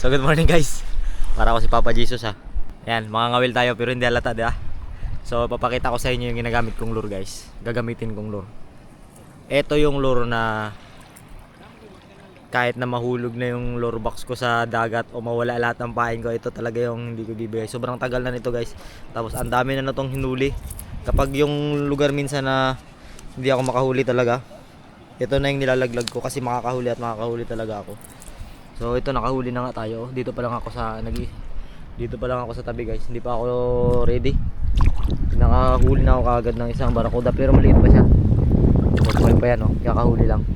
So good morning guys. Para ako si Papa Jesus ha. Yan, mga ngawil tayo pero hindi halata, di ba? So papakita ko sa inyo yung ginagamit kong lure guys. Gagamitin kong lure. Ito yung lure na kahit na mahulog na yung lure box ko sa dagat o mawala lahat ng pain ko, ito talaga yung hindi ko bibigay. Sobrang tagal na nito guys. Tapos ang dami na natong hinuli. Kapag yung lugar minsan na hindi ako makahuli talaga, ito na yung nilalaglag ko kasi makakahuli at makakahuli talaga ako. So ito nakahuli na nga tayo. Dito pa lang ako sa nag Dito pa lang ako sa tabi guys. Hindi pa ako ready. Nakahuli na ako kaagad ng isang barakuda pero maliit pa siya. Pagkuhay pa yan oh. Kakahuli lang.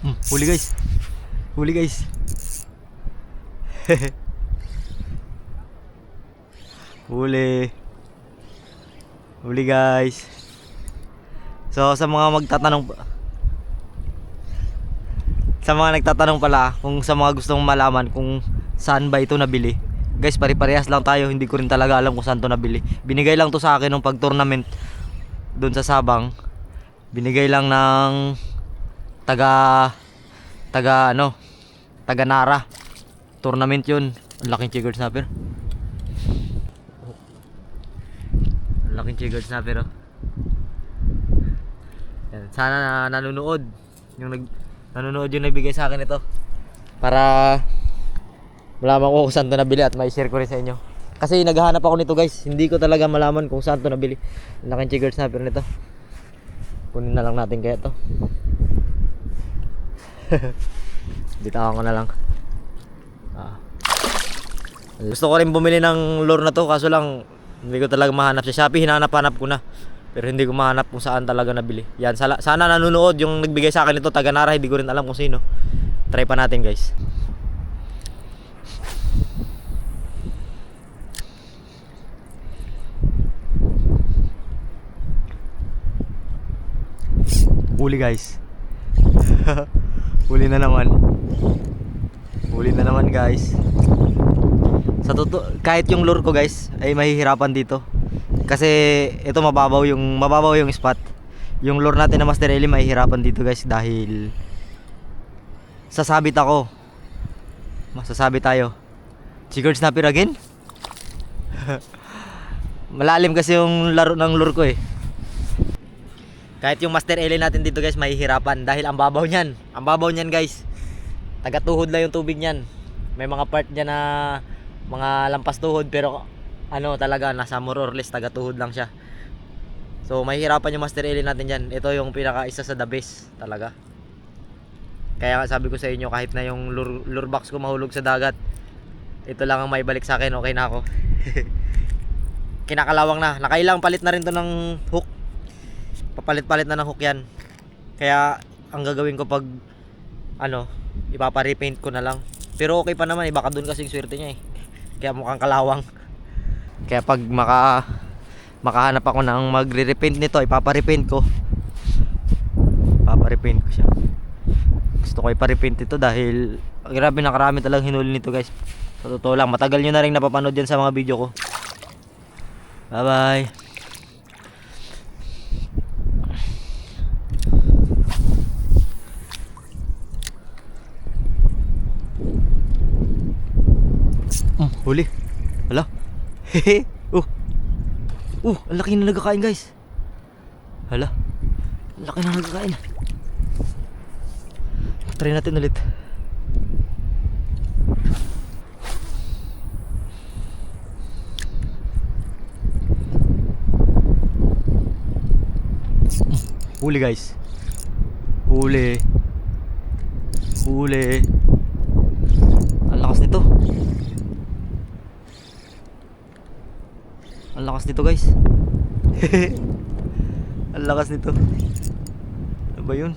Hmm, huli guys. Huli guys. huli. Huli guys. So sa mga magtatanong sa mga nagtatanong pala kung sa mga gustong malaman kung saan ba ito nabili. Guys, pare-parehas lang tayo. Hindi ko rin talaga alam kung saan to nabili. Binigay lang to sa akin nung pag-tournament doon sa Sabang. Binigay lang ng taga taga ano, taga Nara. Tournament 'yun. Ang laking trigger snapper. Ang laking trigger snapper oh. Yan. Sana na nanonood. Yung nag nanonood yung nagbigay sa akin ito. Para malaman ko kung saan to nabili at may share ko rin sa inyo. Kasi naghahanap ako nito guys. Hindi ko talaga malaman kung saan to nabili. Laking trigger snapper nito. Kunin na lang natin kaya to. Bitawan ko na lang. Ah. Gusto ko rin bumili ng lure na to kaso lang hindi ko talaga mahanap sa Shopee. Hinanap-hanap ko na. Pero hindi ko mahanap kung saan talaga nabili. Yan, sala, sana nanonood yung nagbigay sa akin ito, taga Nara, hindi ko rin alam kung sino. Try pa natin guys. Huli guys. Huli na naman. Huli na naman guys. Sa totoo, kahit yung lure ko guys ay mahihirapan dito. Kasi ito mababaw yung mababaw yung spot. Yung lure natin na Master Eli mahihirapan dito guys dahil sasabit ako. Masasabit tayo. Chigard snapper again? Malalim kasi yung laro ng lure ko eh. Kahit yung Master Eli natin dito guys mahihirapan dahil ang babaw niyan. Ang babaw niyan guys. Taga-tuhod lang yung tubig niyan. May mga part niya na mga lampas tuhod pero ano talaga nasa more or less taga-tuhod lang siya. So mahihirapan yung Master Eli natin diyan. Ito yung pinaka isa sa the best talaga. Kaya nga sabi ko sa inyo kahit na yung lure, lure box ko mahulog sa dagat, ito lang ang maibalik sa akin, okay na ako. Kinakalawang na. Nakailang palit na rin to ng hook. Papalit-palit na ng hook yan. Kaya ang gagawin ko pag ano, ipapa-repaint ko na lang. Pero okay pa naman, eh, baka doon kasing swerte niya eh. Kaya mukhang kalawang. Kaya pag maka makahanap ako ng magre-repaint nito, ipapa-repaint ko. Papa-repaint ko siya. Gusto ko ipa-repaint ito dahil grabe nakarami talagang hinuli nito guys. Sa totoo lang, matagal nyo na rin napapanood yan sa mga video ko. Bye bye. Mm, huli. Hala. Hehe. Uh. Uh, ang laki na nagkakain guys. Hala. Ang laki na nagkakain. Try natin ulit. Huli guys. Huli. Huli. Ang lakas nito. Ang lakas nito guys. Ang lakas nito. Ano ba yun?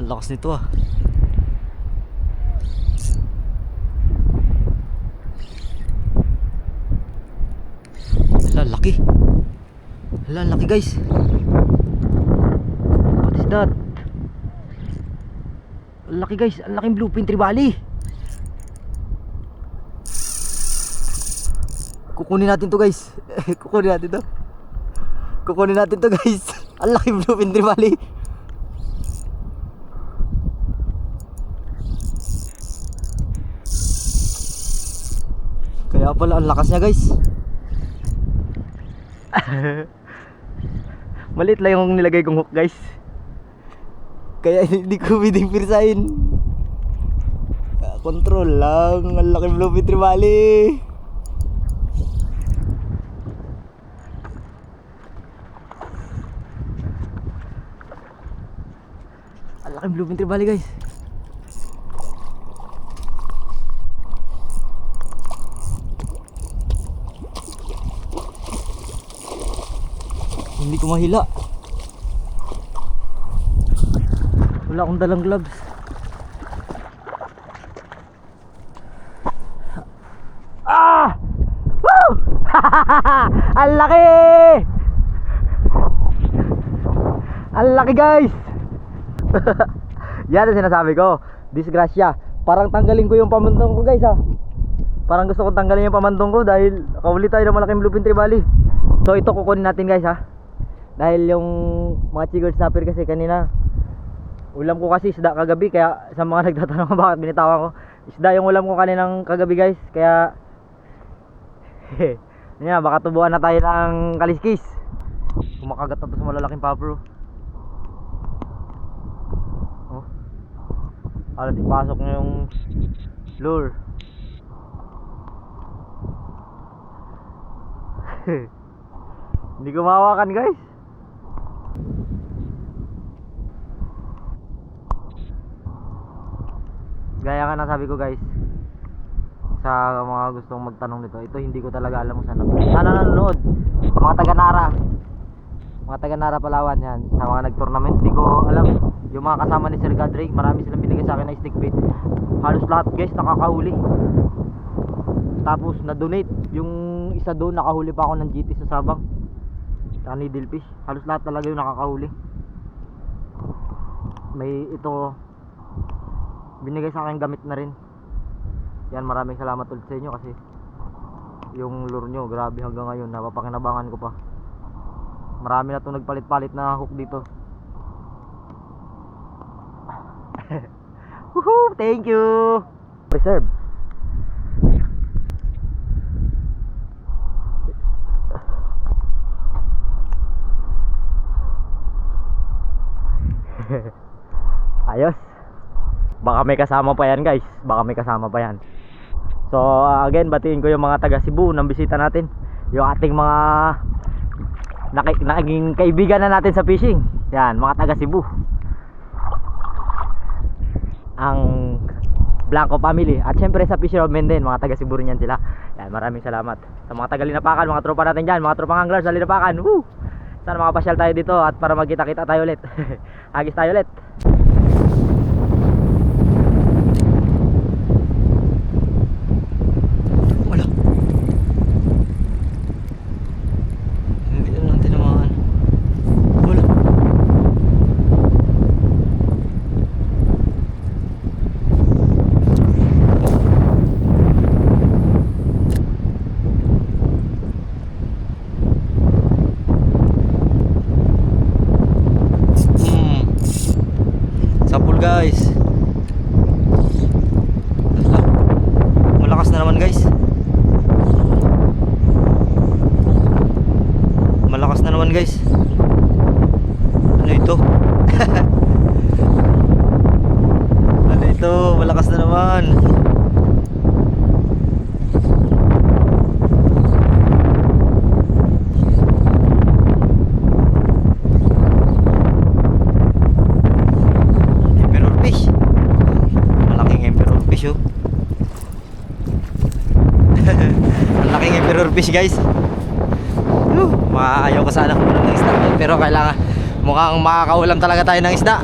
Ang lakas nito ah. Hala, laki. Hala, laki guys. What is that? Laki guys, ang laking bluefin tribali. Kukunin natin to guys. Kukunin natin to. Kukunin natin to guys. Ang laki bluefin trevally. Kaya pala ang lakas niya guys. Malit lang yung nilagay kong hook guys. Kaya hindi ko. Ah, Control lang. Ang laki bluefin trevally. Ang laki bluefin trevally guys. Hindi ko mahila. Wala akong dalang gloves. Ah! Woo! Ang laki! Ang laki guys! Yan ang sinasabi ko. Disgrasya. Parang tanggalin ko yung pamantong ko guys ha. Parang gusto kong tanggalin yung pamantong ko dahil nakahuli tayo ng malaking tree valley. So ito kukunin natin guys ha. Dahil yung mga chigger snapper kasi kanina ulam ko kasi isda kagabi kaya sa mga nagtatanong bakit binitawan ko isda yung ulam ko kaninang kagabi guys kaya nga baka tubuan na tayo ng kaliskis kumakagat na to sa malalaking papro oh alas ipasok na yung lure. Hindi ko mahawakan guys. Gaya nga nasabi ko guys sa mga gustong magtanong nito ito hindi ko talaga alam kung saan sana nanonood. Mga taga Nara mga taga Nara Palawan yan. Sa mga nag-tournament hindi ko alam yung mga kasama ni Sir Godric marami silang binigay sa akin na stick bait. Halos lahat guys nakakahuli. Tapos na-donate. Yung isa doon nakahuli pa ako ng GT sa Sabang. Sa needlefish halos lahat talaga yung nakakahuli. May ito binigay sa akin gamit na rin. Yan maraming salamat ulit sa inyo kasi yung lure nyo grabe hanggang ngayon. Napapakinabangan ko pa. Marami na itong nagpalit-palit na hook dito Woohoo! Thank you! Reserve. Ayos. Baka may kasama pa yan guys. Baka may kasama pa yan. So uh, again batiin ko yung mga taga Cebu Nang bisita natin. Yung ating mga Naging kaibigan na natin sa fishing. Yan mga taga Cebu Ang Blanco family. At syempre sa fishermen din Mga taga Cebu rin yan sila. Yan maraming salamat. Sa mga taga Linapakan Mga tropa natin dyan Mga tropang anglers sa Linapakan. Woo! Sana makapasyal tayo dito At para magkita-kita tayo ulit. Agis tayo ulit Wala. Hindi na lang tinamaan. Wala. Hmm. Sapul guys. Ala. Malakas na naman guys. Malakas na naman guys. Ano ito? ano ito? Malakas na naman. Emperor fish. Malaking emperor fish oh. Malaking emperor fish guys. Uh, maayaw ko sana kumulang ng isda pero kailangan mukhang makakaulam talaga tayo ng isda.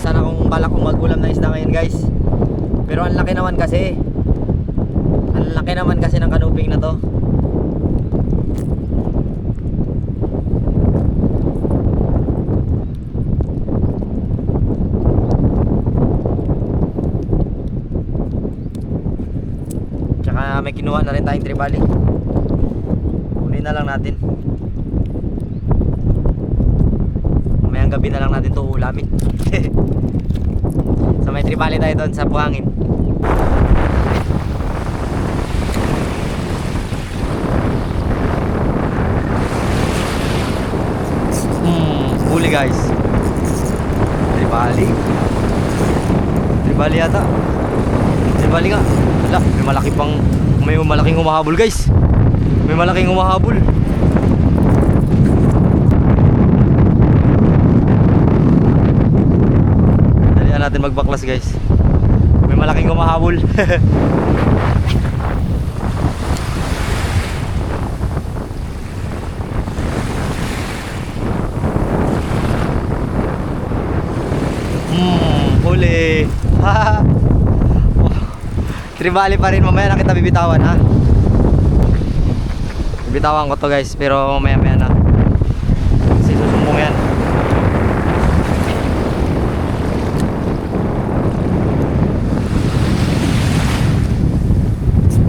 Sana kung balak kong magulam ng isda ngayon guys. Pero ang laki naman kasi. Ang laki naman kasi ng kanuping na to. Tsaka may kinuha na rin tayong tribali. na lang natin. Mamayang gabi na lang natin to ulamin. sa may tribali tayo doon sa buhangin. Hmm, huli guys. Tribali. Tribali yata. Tribali nga. Wala, may malaki pang may malaking humahabol guys. May malaking humahabol. Dalihan natin magbaklas guys. May malaking humahabol. Hmm, huli. Oh, Tribali pa rin, mamaya na kita bibitawan ha. Bibitawan ko to guys, pero mamaya maya na. Kasi susumbong yan.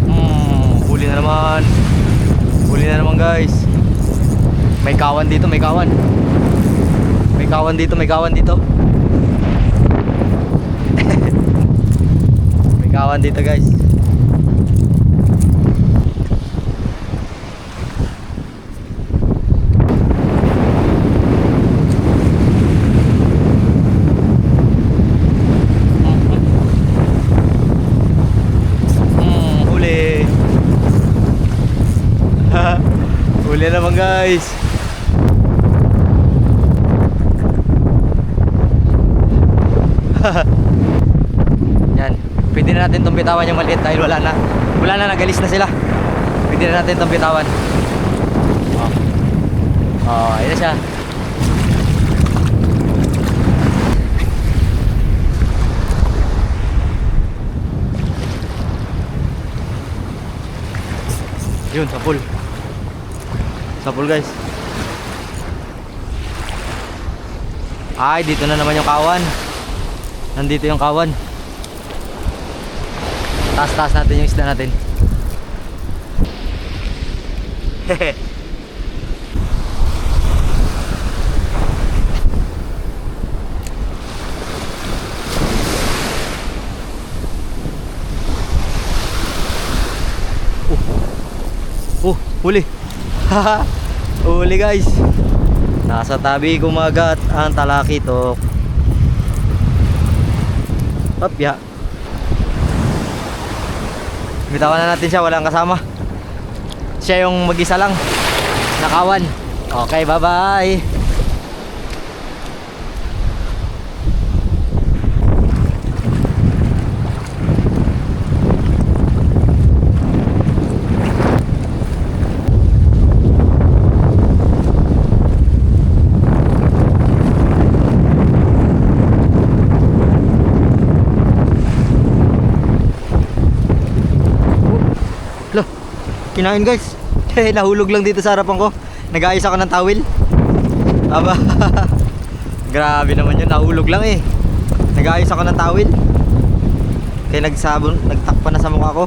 Hmm, naman. Huli na naman guys. May kawan dito, may kawan. May kawan dito, may kawan dito. May kawan dito guys. Hmm, huli. naman guys. Yan. Pwede na natin itong bitawan yung maliit dahil wala na. Wala na, nagalis na sila. Pwede na natin itong bitawan. Oh. Oh, ayun na siya. Yun, sa pool. Sa pool guys. Ay, dito na naman yung kawan. Nandito yung kawan. Taas-taas natin yung isda natin. oh, oh, huli. huli guys. Nasa tabi kumagat ang talakitok. Papya. Bitawan na natin siya, walang kasama. Siya yung mag-isa lang. Nakawan. Okay, bye-bye. Kinain guys. Eh, nahulog lang dito sa harapan ko. Nag-aayos ako ng tawil. Aba. Grabe naman yun, nahulog lang eh. Nag-aayos ako ng tawil. Kaya nagsabon, nagtakpan na sa mukha ko.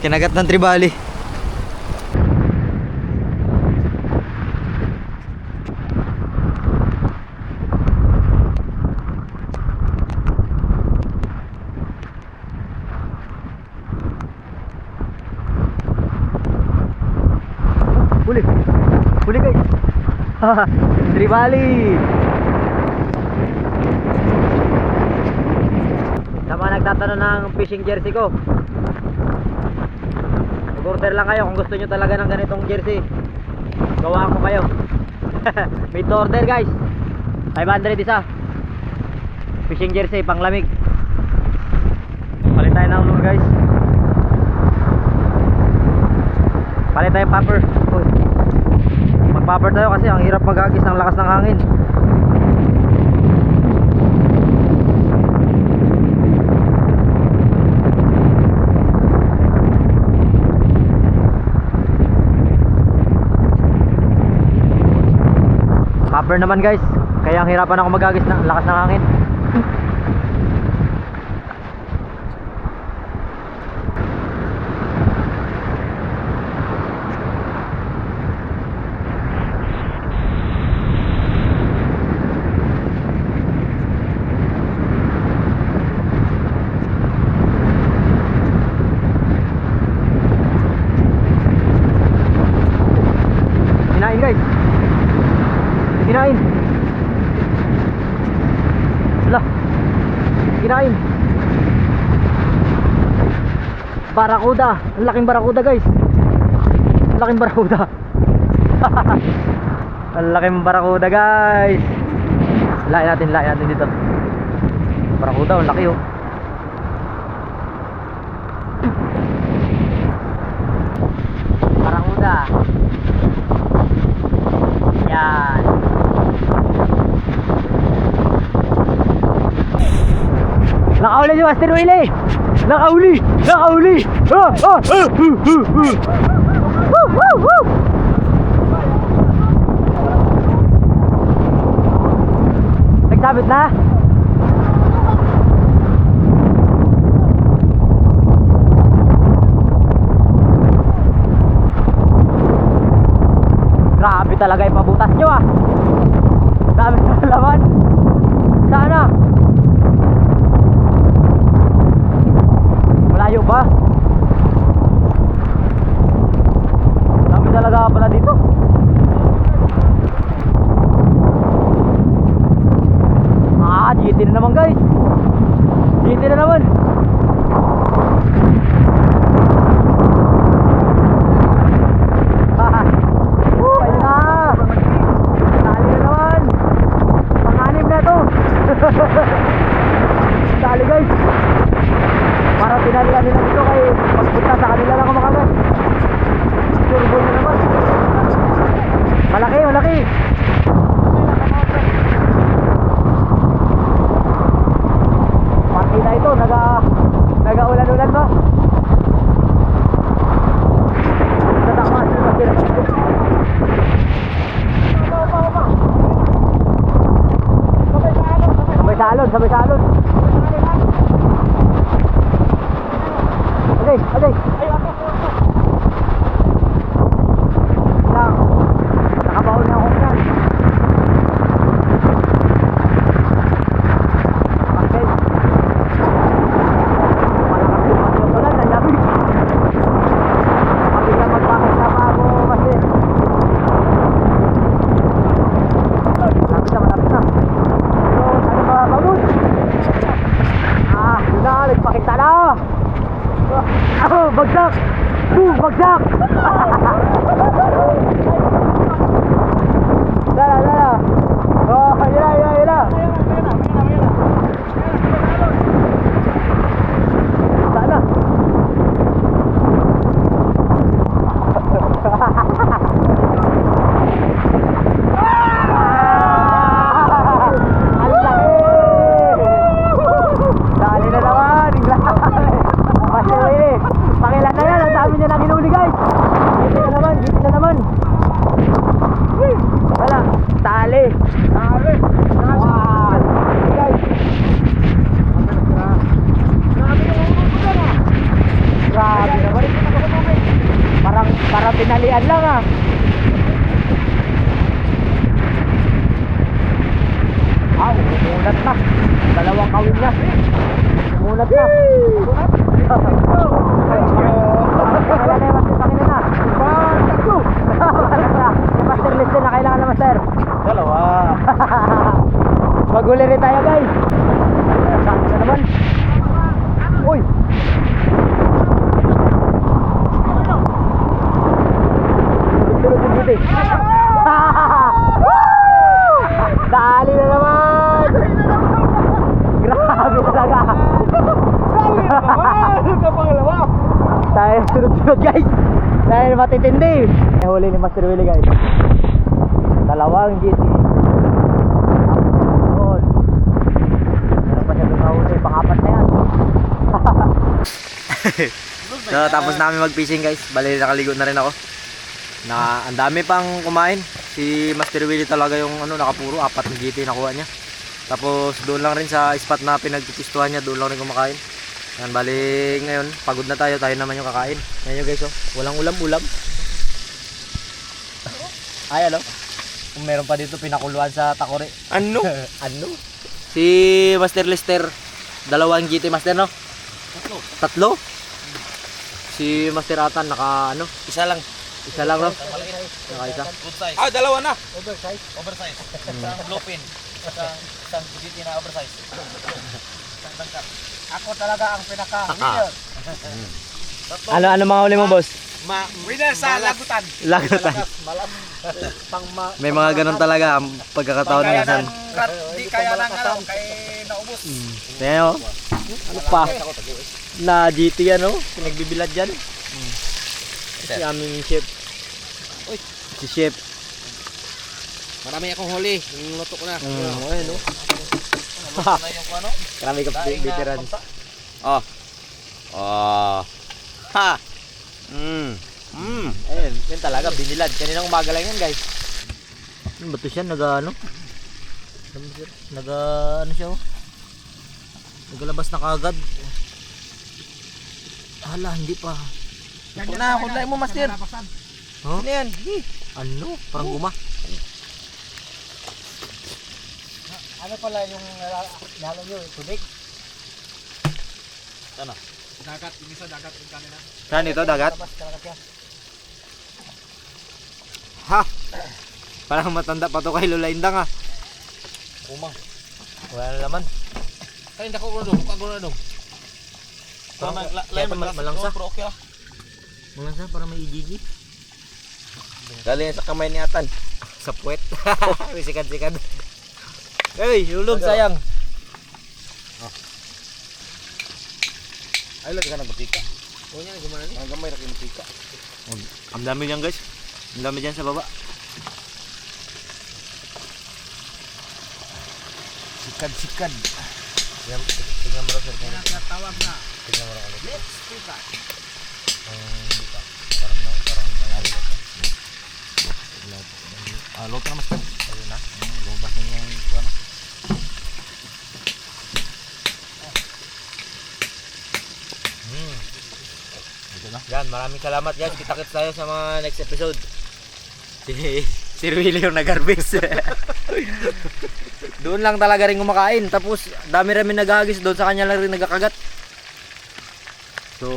Kinagat ng tribali. Huli. Huli guys. Tribali. Sa nagtatanong ng fishing jersey ko. Mag-order lang kayo kung gusto nyo talaga ng ganitong jersey. Gawa ko kayo. To order guys. 500 isa. Fishing jersey pang lamig. Palit tayo ng lure guys. Palit tayo popper. Uy. Mag-popper tayo kasi ang hirap magagis ng lakas ng hangin. Popper naman guys. Kaya ang hirapan ako magagis ng lakas ng hangin. kinain barakuda ang laking barakuda guys. Ang laking barakuda ang laking barakuda guys. Lain natin lain natin dito. Barakuda ang laki oh. Nakauli si Master Willie! Nakauli! Nakauli! Ah! Ah! Ah! Uh, uh! Nagsabit na? Grabe talaga yung Kawin na. Umulat na. Na yung master pakina na? Tatlo. Yung master listen na kailangan na master. Dalawa. Maguli rin tayo guys. Sakto na naman. Uy. Tulog yung buti. Dali na naman! Grabe talaga! Ito pangalawa. Tayo sunod-sunod guys! Dahil matitindi! Eh, huli ni Master Willie guys. Dalawang GT. Tapos, Meron pa siya doon nahuli. Pang-apat na so, tapos namin mag-fishing guys. Bali, nakaligo na rin ako. Na, ang dami pang kumain. Si Master Willie talaga yung ano, nakapuro. Apat na GT nakuha niya. Tapos, doon lang rin sa spot na pinagpipistuhan niya. Doon lang rin kumakain. Yan, bali ngayon, pagod na tayo, tayo naman yung kakain. Yung guys, oh. Walang ulam-ulam. Ay, ano? Kung meron pa dito, pinakuluan sa takore. Ano? ano? Si Master Lester, dalawang GT Master, no? Tatlo. Tatlo? Si Master Atan, naka, ano? Isa lang. Isa lang, no? Naka isa. Ah, dalawa na. Oversize. Oversize. Isang lupin. Isang, isang GT na oversize. Isang bangkat. Ako talaga ang pinaka Ah. Ano, ano mga huli mo, boss? Ma winner sa lagutan. Lagutan. Malam pang ma May mga ganun talaga ang pagkakataon ng rat, di kaya ng ano, kay naubos. Tingnan nyo. Ano pa? Na GT yan, oh. Pinagbibilad dyan. Si aming chef. Si chef. Marami akong huli, niluto ko na. Mm, ayun, oh. Ano yung ano? Marami ka na veteran. Oh. Oh. Ha. Mm. Mm. Ayun, yun talaga, binilad. Kaninang umaga lang yan, guys. Ano ba ito siya? Naga, ano? Naga, ano siya, oh? Nagalabas na kagad. Hala, hindi pa. Ito na, kulay mo master. Huh? Ano yan? Ano? Parang guma. Ano pala yung nalo nyo, tubig? Ano? Dagat, yung isa dagat yung kanina. Saan ito, dagat? Ha? Parang matanda pa to kay Lola Indang, ah. Umang. Wala na naman. Kaya hindi ko dong, ako na dong. Tama, mal- malangsa. Pero okay ah. Mga sa, para may igigi. Galing sa kamay ni Atan. Sa puwet. may sikad-sikad. Hey, hulog sayang. Ay, lagi ka ng butika. O yan, gumana ni. Ang gamay na kayo butika. Ang dami niyan, guys. Ang dami dyan sa baba. Sikad-sikad. Tingnan tingnan mo sir kung Tawag na. tingnan mo ano. Let's pick up. Parang na, parang nangyari ko. Ah, log ka na, master. Ayun na. Lumabas na yung ano. Hmm. Yan, maraming salamat guys. Kita-kits tayo sa mga next episode. Si, si Willie yung nag-harvest. doon lang talaga rin kumakain. Tapos, dami rin naghahagis doon. Sa kanya lang rin nagkakagat. So,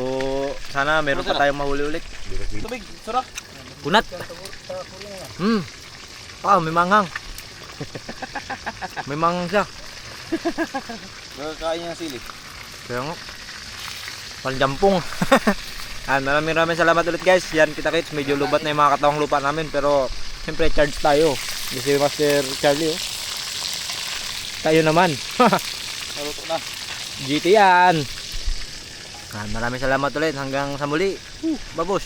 sana meron pa tayong mahuli ulit. Tubig, surak. Kunat. Hmm. Ah, may manghang. may manghang siya. Nakakain ng sili. Kaya nga. Panjampong. Yan, maraming maraming salamat ulit guys. Yan kita kits. Medyo lubat na yung mga katawang lupa namin. Pero, siyempre charge tayo. Hindi si Master Charlie oh. Tayo naman. Naluto na. GT yan. Yan, maraming salamat ulit. Hanggang sa muli. Babos.